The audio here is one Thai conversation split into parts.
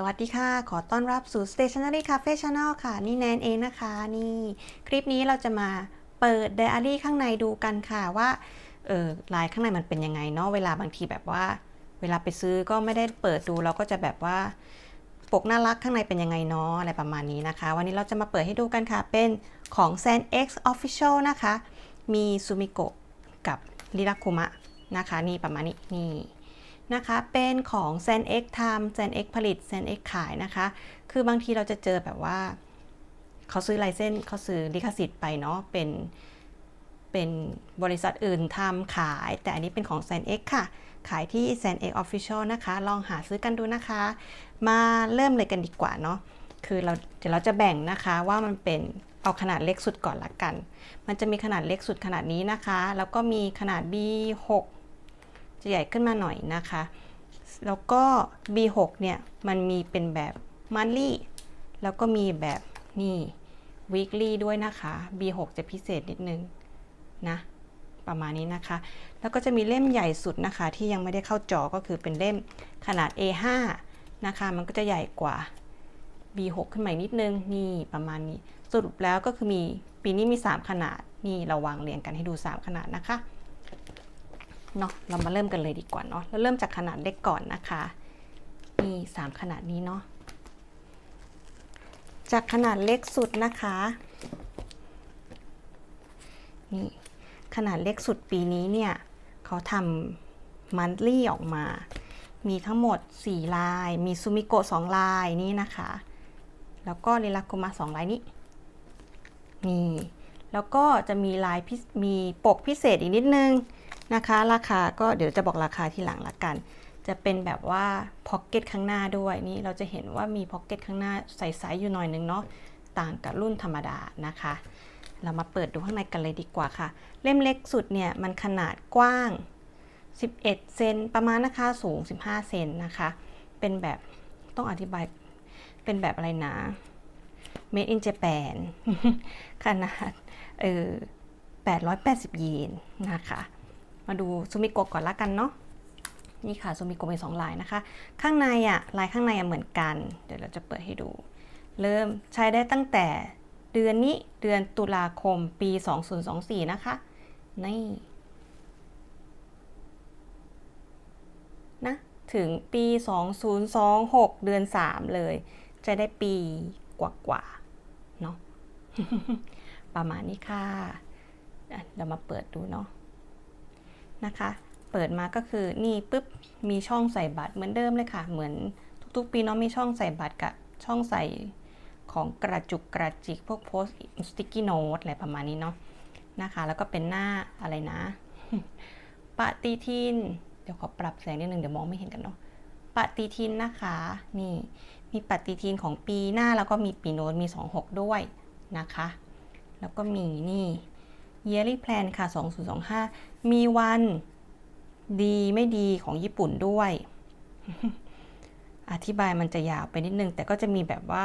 สวัสดีค่ะ ขอต้อนรับสู่ Stationery Cafe Channel ค่ะ นี่แนนเองนะคะ นี่คลิปนี้เราจะมาเปิดไดอารี่ข้างในดูกันค่ะว่าเออลายข้างในมันเป็นยังไงเนาะเวลาบางทีแบบว่า เวลาไปซื้อก็ไม่ได้เปิดดูเราก็จะแบบว่า ปกน่ารักข้างในเป็นยังไงเนาะอะไรประมาณนี้นะคะ วันนี้เราจะมาเปิดให้ดูกันค่ะ เป็นของ San X Official นะคะ มีซูมิโกะกับริราคุมะนะคะ นี่ประมาณนี้นี่ นะคะ เป็นของ San X ทำ San X ผลิต San X ขายนะคะ คือบางทีเราจะเจอแบบว่า เขาซื้อไลเซนส์เขาซื้อลิขสิทธิ์ไปเนาะเป็นเป็นบริษัทอื่นทำขาย แต่อันนี้เป็นของ San X ค่ะ ขายที่ San X Official นะคะ ลองหาซื้อกันดูนะคะ มาเริ่มเลยกันดีกว่าเนาะคือเราเดี๋ยวเราจะแบ่งนะคะว่ามันเป็นเอาขนาดเล็กสุดก่อนละกัน มันจะมีขนาดเล็กสุดขนาดนี้นะคะ แล้วก็มีขนาด B6 จะใหญ่ขึ้นมาหน่อยนะคะ แล้วก็ B6 เนี่ยมันมีเป็นแบบ monthly แล้วก็มีแบบนี่ weekly ด้วยนะคะ B6 จะพิเศษนิดนึงนะประมาณนี้นะคะ แล้วก็จะมีเล่มใหญ่สุดนะคะ ที่ยังไม่ได้เข้าจอก็คือเป็นเล่มขนาด A5 นะคะ มันก็จะใหญ่กว่า B6 ขึ้นมานิดนึงนี่ประมาณนี้ สรุปแล้วก็คือมีปีนี้มี 3 ขนาดนี่เราวางเรียงกันให้ดู 3 ขนาดนะคะ เนาะเรามาเริ่มกันเลยดีกว่าเนาะเราเริ่มจากขนาดเล็กก่อนนะคะนี่สามขนาดนี้เนาะจากขนาดเล็กสุดนะคะนี่ขนาดเล็กสุดปีนี้เนี่ยเขาทำมันลี่ออกมา มีทั้งหมด 4 ลาย มีซูมิโกะ2ลายนี่นะคะ แล้วก็เรลาโกมา2ลายนี้นี่แล้วก็จะมีลายมีปกพิเศษอีกนิดนึง นะคะ ราคาก็เดี๋ยวจะบอกราคาที่หลังละกัน จะเป็นแบบว่าพ็อกเก็ตข้างหน้าด้วยนี่เราจะเห็นว่ามีพ็อกเก็ตข้างหน้าใส่ไซส์อยู่หน่อยนึงเนาะต่างกับรุ่นธรรมดานะคะ เรามาเปิดดูข้างในกันเลยดีกว่าค่ะ เล่มเล็กสุดเนี่ยมันขนาดกว้าง 11 เซนประมาณนะคะสูง 15 เซนนะคะ เป็นแบบต้องอธิบายเป็นแบบอะไรนะ made in Japan ขนาดเออ880 เยนนะคะ มาดูซูมิโกะก่อนละกันเนาะนี่ค่ะซูมิโกะมีสองลายนะคะ ข้างในอะ่ะลายข้างในอะเหมือนกัน เดี๋ยวเราจะเปิดให้ดู เริ่มใช้ได้ตั้งแต่เดือนนี้เดือนตุลาคมปี 2024 นะคะนี่นะถึงปี 2026 เดือน 3 เลย จะได้ปีกว่าๆเนาะประมาณนี้ค่ะ เดี๋ยวมาเปิดดูเนาะ นะคะ เปิดมาก็คือนี่ปุ๊บมีช่องใส่บัตรเหมือนเดิมเลยค่ะ เหมือนทุกๆ ปีเนาะมีช่องใส่บัตรกับช่องใส่ของกระจุกกระจิกพวกโพสสติกกี้โน้ตอะไรประมาณนี้เนาะนะคะ แล้วก็เป็นหน้าอะไรนะปฏิทิน เดี๋ยวขอปรับแสงนิดนึงเดี๋ยวมองไม่เห็นกันเนาะปฏิทินนะคะนี่มีปฏิทินของปีหน้าแล้วก็มีปีโน้ตมี 26 ด้วยนะคะ แล้วก็มีนี่ yearly plan ค่ะ 2025 มีวันดีไม่ดีของญี่ปุ่นด้วย อธิบายมันจะยาวไปนิดนึง แต่ก็จะมีแบบว่า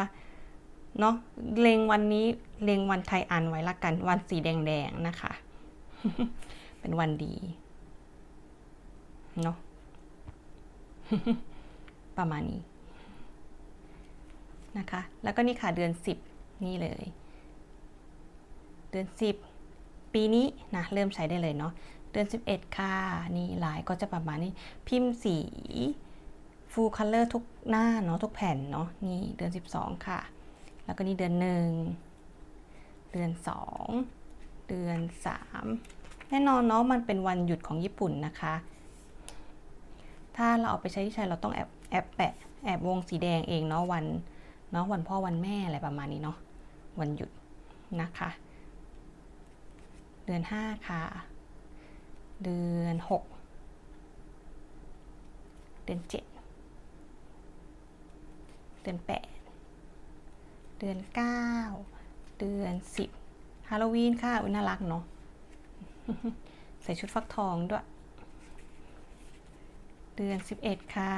เนาะเลงวันนี้เลงวันไทยอันไว้ละกันวันสีแดงๆนะคะ เป็นวันดี เนาะประมาณนี้นะคะ แล้วก็นี่ค่ะเดือน 10 นี่เลย เดือน 10 ปีนี้นะเริ่มใช้ได้เลยเนาะเดือน 11 ค่ะ นี่ลายก็จะประมาณนี้พิมพ์สี full color ทุกหน้าเนาะทุกแผ่นเนาะนี่เดือน 12 ค่ะ แล้วก็นี่เดือน 1 เดือน 2 เดือน 3 แน่นอนเนาะมันเป็นวันหยุดของญี่ปุ่นนะคะ ถ้าเราเอาไปใช้ที่ใช้เราต้องแอบแอบแปะแอบวงสีแดงเองเนาะวันเนาะวันพ่อวันแม่อะไรประมาณนี้เนาะวันหยุดนะคะ เดือน 5 ค่ะ เดือน 6 เดือน 7 เดือน 8 เดือน 9 เดือน 10 ฮาโลวีนค่ะ อุยน่ารักเนาะ ใส่ชุดฟักทองด้วย เดือน 11 ค่ะ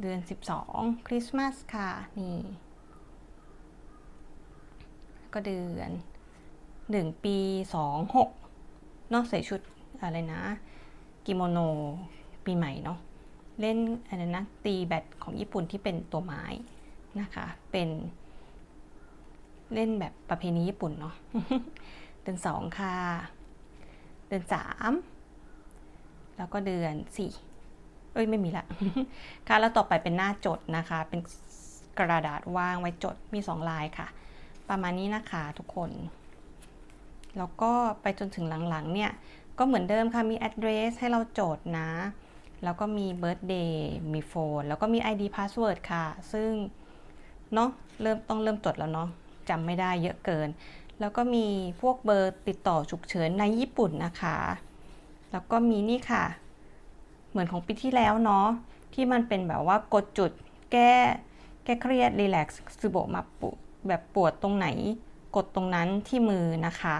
เดือน 12 คริสต์มาสค่ะ นี่ ก็เดือน 1 ปี 26เนาะใส่ชุดอะไรนะ กิโมโนปีใหม่เนาะเล่นอะไรนะตีแบดของญี่ปุ่นที่เป็นตัวไม้นะคะ เป็น เล่นแบบประเพณีญี่ปุ่นเนาะเดือนสองค่ะ เดือนสามแล้วก็เดือนสี่เอ้ยไม่มีละค่ะแล้วต่อไปเป็นหน้าจดนะคะ เป็นกระดาษว่างไว้จดมีสองลายค่ะ ประมาณนี้นะคะทุกคน แล้วก็ไปจนถึงหลังๆเนี่ยก็เหมือนเดิมค่ะมี address ให้เราโจทย์นะ แล้วก็มี birthday มีโฟนแล้วก็มี ID password ค่ะ ซึ่งเนาะเริ่มต้องเริ่มจดแล้วเนาะจำไม่ได้เยอะเกิน แล้วก็มีพวกเบอร์ติดต่อฉุกเฉินในญี่ปุ่นนะคะ แล้วก็มีนี่ค่ะ เหมือนของปีที่แล้วเนาะที่มันเป็นแบบว่ากดจุดแก้แก้เครียดรีแลกซ์ซูโบมาปุแบบปวดตรงไหน กดตรงนั้นที่มือนะคะ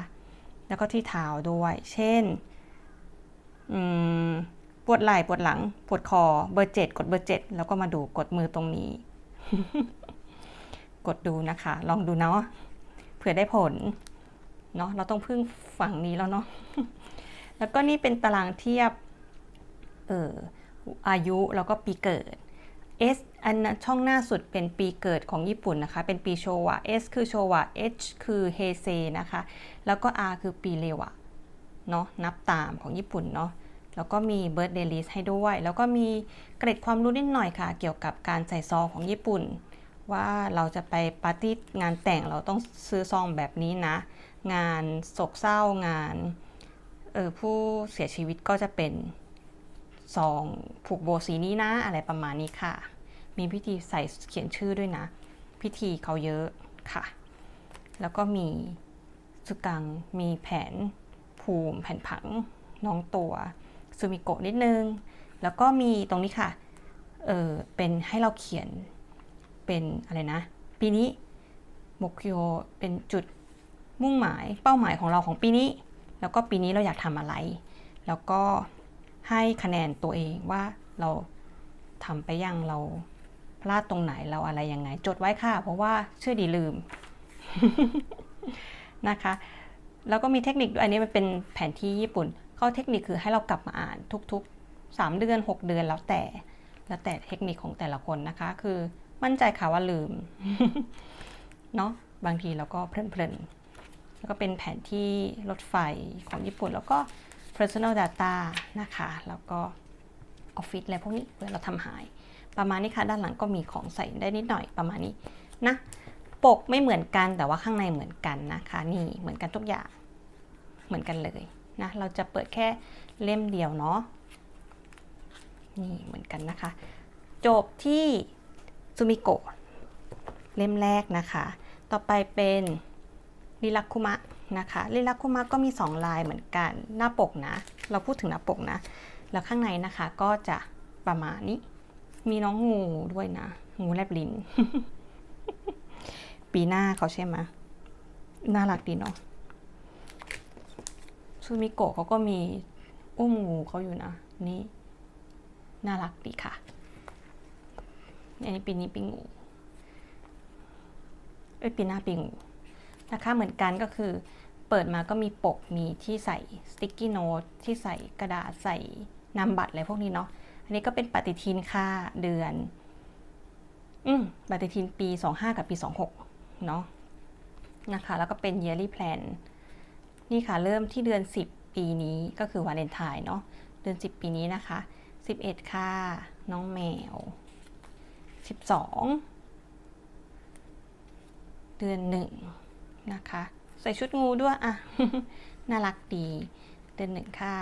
แล้วก็ที่เท้าด้วย เช่นปวดไหล่ปวดหลังปวดคอเบอร์เจ็ดกดเบอร์เจ็ดแล้วก็มาดูกดมือตรงนี้ กดดูนะคะ ลองดูเนาะเผื่อได้ผลเนาะเราต้องพึ่งฝั่งนี้แล้วเนาะแล้วก็นี่เป็นตารางเทียบเอออายุแล้วก็ปีเกิด S อันช่องหน้าสุดเป็นปีเกิดของญี่ปุ่นนะคะ เป็นปีโชวะ S คือโชวะ H คือเฮเซนะคะ แล้วก็ R คือปีเรวะเนาะนับตามของญี่ปุ่นเนาะแล้วก็มี birthday list ให้ด้วย แล้วก็มีเกร็ดความรู้นิดหน่อยค่ะ เกี่ยวกับการใส่ซองของญี่ปุ่น ว่าเราจะไปปาร์ตี้งานแต่งเราต้องซื้อซองแบบนี้นะ งานโศกเศร้างานเออผู้เสียชีวิตก็จะเป็นซองผูกโบสีนี้นะ อะไรประมาณนี้ค่ะ มีพิธีใส่เขียนชื่อด้วยนะ พิธีเขาเยอะค่ะ แล้วก็มีสุกัง มีแผนภูมิ แผนผัง น้องตัวซูมิโกะนิดนึง แล้วก็มีตรงนี้ค่ะ เออเป็นให้เราเขียนเป็นอะไรนะ ปีนี้มกโยเป็นจุดมุ่งหมายเป้าหมายของเราของปีนี้ แล้วก็ปีนี้เราอยากทำอะไร แล้วก็ให้คะแนนตัวเองว่าเราทำไปยังเรา พลาดตรงไหนเราอะไรยังไง จดไว้ค่ะ เพราะว่าเชื่อดีลืมนะคะ แล้วก็มีเทคนิคด้วยอันนี้มันเป็นแผนที่ญี่ปุ่นข้อเทคนิคคือให้เรากลับมาอ่านทุกๆ 3 เดือน 6 เดือนแล้วแต่ แล้วแต่เทคนิคของแต่ละคนนะคะ คือมั่นใจค่ะว่าลืมเนาะบางทีเราก็เพลินๆแล้วก็เป็นแผนที่รถไฟของญี่ปุ่น แล้วก็ personal data นะคะ แล้วก็ออฟฟิศอะไรพวกนี้เพื่อเราทำหาย ประมาณนี้ค่ะ ด้านหลังก็มีของใส่ได้นิดหน่อยประมาณนี้นะ ปกไม่เหมือนกันแต่ว่าข้างในเหมือนกันนะคะ นี่เหมือนกันทุกอย่างเหมือนกันเลยนะ เราจะเปิดแค่เล่มเดียวเนาะ นี่เหมือนกันนะคะ จบที่ซูมิโกะเล่มแรกนะคะ ต่อไปเป็นลิลักคุมะนะคะลิลักคุมะก็มี 2 ลายเหมือนกัน หน้าปกนะ เราพูดถึงหน้าปกนะ แล้วข้างในนะคะก็จะประมาณนี้ มีน้องงูด้วยนะ งูแลบลิ้น ปีหน้าเขาใช่ไหมน่ารักดีเนาะซูมิโกะเขาก็มีอุ้มงูเขาอยู่นะ นี่ น่ารักดีค่ะ อันนี้ปีนี้ปีงูเอ้ยปีหน้าปีงูนะคะเหมือนกันก็คือเปิดมาก็มีปกมีที่ใส่สติ๊กกี้โน้ตที่ใส่กระดาษใส่นามบัตรอะไรพวกนี้เนาะ นนี้ก็เป็นปฏิทินค่าเดือน อืมปฏิทินปี 25 กับปี 26 เนาะนะคะ แล้วก็เป็น yearly plan นี่ค่ะ เริ่มที่เดือน 10 ปีนี้ก็คือวาเลนไทน์เนาะ เดือน 10 ปีนี้นะคะ 11 ค่ะน้องแมว 12 เดือน 1 นะคะ ใส่ชุดงูด้วย อะ น่ารักดี เดือน 1 ค่ะ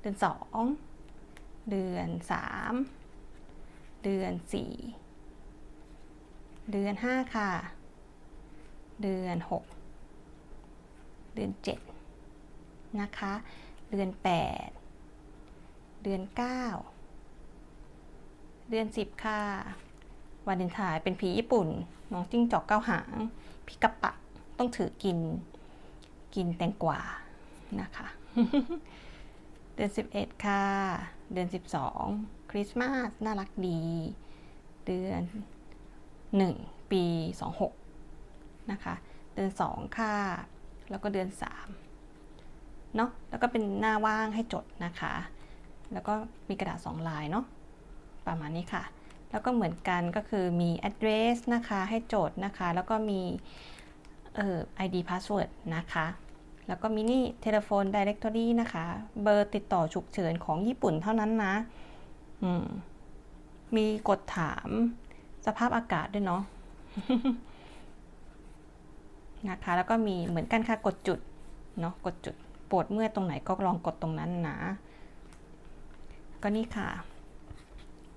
เดือน 2 เดือน 3 เดือน 4 เดือน 5 ค่ะ เดือน 6 เดือน 7 นะคะ เดือน 8 เดือน 9 เดือน 10 ค่ะวาเลนไทน์เป็นผีญี่ปุ่นน้องจิ้งจอกเก้าหางพี่กะปะต้องถือกินกินแตงกวานะคะ เดือน 11 ค่ะ เดือน 12 คริสต์มาส น่ารักดี เดือน 1 ปี 26 นะคะ เดือน 2 ค่ะ แล้วก็เดือน 3 เนาะแล้วก็เป็นหน้าว่างให้จดนะคะ แล้วก็มีกระดาษ 2 ลายเนาะ ประมาณนี้ค่ะ แล้วก็เหมือนกันก็คือมี address นะคะ ให้จทย์นะคะ แล้วก็มีเอ่อ ID password นะคะ แล้วก็มีนี่ telephone directory นะคะ เบอร์ติดต่อฉุกเฉินของญี่ปุ่นเท่านั้นนะมมีกดถามสภาพอากาศด้วยเนาะนะคะ แล้วก็มีเหมือนกันค่ะกดจุดเนาะกดจุดปวดเมื่อยตรงไหนก็ลองกดตรงนั้นนะ ก็นี่ค่ะ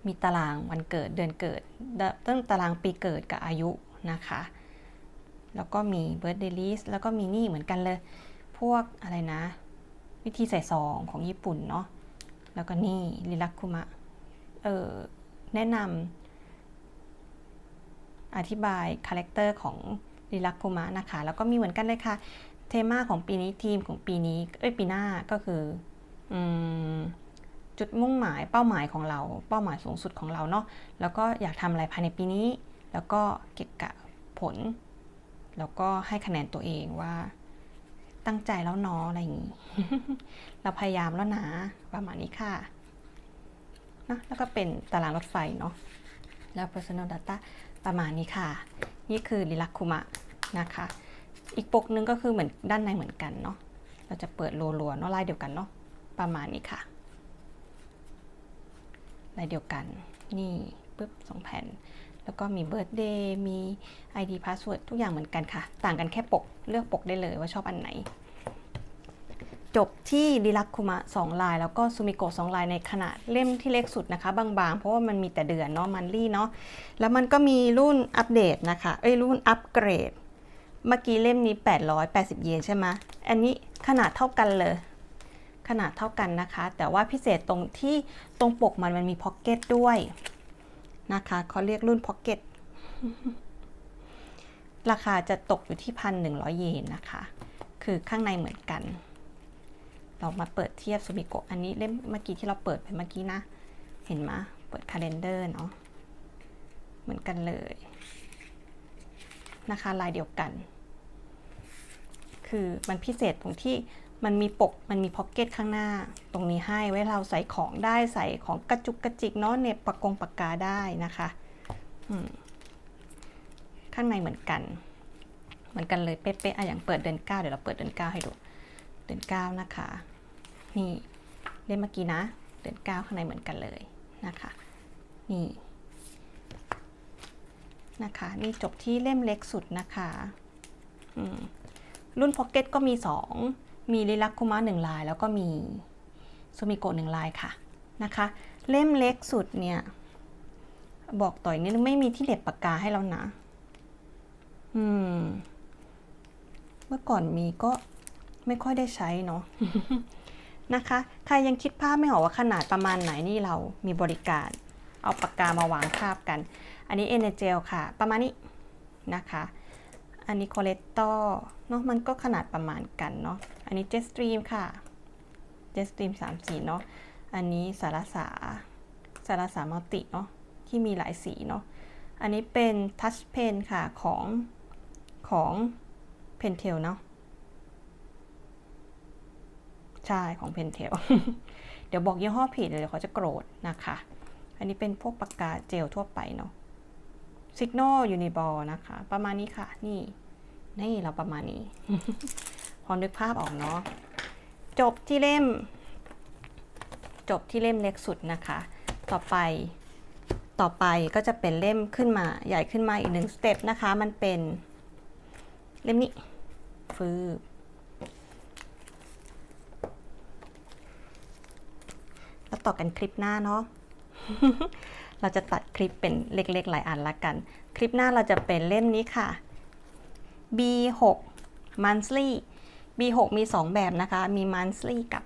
มีตารางวันเกิดเดือนเกิดเตั้งตารางปีเกิดกับอายุนะคะ แล้วก็มี birthday list แล้วก็มีนี่เหมือนกันเลย พวกอะไรนะ วิธีใส่ซองของญี่ปุ่นเนาะแล้วก็นี่ลิลักคุมะเออแนะนำอธิบายคาแรคเตอร์ของลิลักคุมะนะคะ แล้วก็มีเหมือนกันเลยค่ะ เทมาของปีนี้ทีมของปีนี้เอ้ยปีหน้าก็คืออจุดมุ่งหมายเป้าหมายของเรา เป้าหมายสูงสุดของเราเนาะแล้วก็อยากทำอะไรภายในปีนี้ แล้วก็เก็บกะผล แล้วก็ให้คะแนนตัวเองว่า ตั้งใจแล้วเนาะอะไรอย่างนี้ เราพยายามแล้วนะประมาณนี้ค่ะนะแล้วก็เป็นตารางรถไฟเนาะแล้ว personal data ประมาณนี้ค่ะ นี่คือลิลักคุมะนะคะ อีกปกหนึงก็คือเหมือนด้านในเหมือนกันเนาะเราจะเปิดรัวๆเนาะลายเดียวกันเนาะประมาณนี้ค่ะลายเดียวกัน นี่ปุ๊บสองแผ่น แล้วก็มีเบิร์ d เดย์มี ID password ทุกอย่างเหมือนกันค่ะ ต่างกันแค่ปกเลือกปกได้เลยว่าชอบอันไหน จบที่ดิลักคุมะ2ลาย แล้วก็ซูมิโกะ2ลายในขนาดเล่มที่เล็กสุดนะคะ บางๆ เพราะว่ามันมีแต่เดือนเนาะมันลี่เนาะแล้วมันก็มีรุ่นอัปเดตนะคะเอ้ยรุ่นอัปเกรดเมื่อกี้เล่มนี้ 880 เยนใช่ไหมอันนี้ขนาดเท่ากันเลย ขนาดเท่ากันนะคะ แต่ว่าพิเศษตรงที่ตรงปกมันมันมีพ็อกเก็ตด้วย นะคะเขาเรียกรุ่นพ็อกเก็ตราคาจะตกอยู่ที่1,100เยนนะคะ คือข้างในเหมือนกัน เรามาเปิดเทียบซูมิโกะอันนี้เล่มเมื่อกี้ที่เราเปิดไปเมื่อกี้นะ เห็นไหมเปิดคาล endar เนาะเหมือนกันเลยนะคะลายเดียวกัน คือมันพิเศษตรงที่ มันมีปก มันมีพ็อกเก็ตข้างหน้า ตรงนี้ให้ไว้เราใส่ของได้ใส่ของกระจุกกระจิกเนาะเน็บปากกงปากกาได้นะคะข้างในเหมือนกัน เหมือนกันเลยเป๊ะๆอะอย่างเปิดเดือนเก้าเดี๋ยวเราเปิดเดือนเก้าให้ดู เดือนเก้านะคะ นี่เล่มเมื่อกี้นะ เดือนเก้าข้างในเหมือนกันเลยนะคะ นี่ นะคะ นี่จบที่เล่มเล็กสุดนะคะ รุ่นพ็อกเก็ตก็มี2 มีลิลักคุมะหนึ่งลาย แล้วก็มีซูมิโกะหนึ่งลายค่ะนะคะ เล่มเล็กสุดเนี่ยบอกต่อยนิดนึงไม่มีที่เด็บปากกาให้แล้วนะ อืม เมื่อก่อนมีก็ไม่ค่อยได้ใช้เนาะนะคะ ใครยังคิดภาพไม่ออกว่าขนาดประมาณไหนนี่เรามีบริการ เอาปากกามาวางคาบกัน อันนี้เอเนเจลค่ะ ประมาณนี้นะคะ อันนี้คอเลตโตเนาะมันก็ขนาดประมาณกันเนาะ อันนี้เจสตรีมค่ะเจสตรีมสามสีเนาะ อันนี้สารสา สารสามัลติเนาะ ที่มีหลายสีเนาะ อันนี้เป็นทัชเพนค่ะ ของของเพนเทลเนาะ ใช่ ของเพนเทลเดี๋ยวบอกยี่ห้อผิดเดี๋ยวเขาจะโกรธนะคะ อันนี้เป็นพวกปากกาเจลทั่วไปเนาะ s ิกโนยูนิบอลนะคะ ประมาณนี้ค่ะ นี่ นี่เราประมาณนี้ พอนึกภาพออกเนาะจบที่เล่ม จบที่เล่มเล็กสุดนะคะ ต่อไปต่อไปก็จะเป็นเล่มขึ้นมาใหญ่ขึ้นมาอีกหนึ่งสเต็ปนะคะ มันเป็นเล่มนี้ฟืบแล้วต่อกันคลิปหน้าเนาะเราจะตัดคลิปเป็นเล็กๆ หลายอันละกัน คลิปหน้าเราจะเป็นเล่มนี้ค่ะ B6 monthly B6 มี 2 แบบนะคะ มี monthly กับ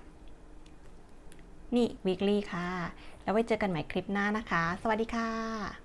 นี่ weekly ค่ะ แล้วไว้เจอกันใหม่คลิปหน้านะคะ สวัสดีค่ะ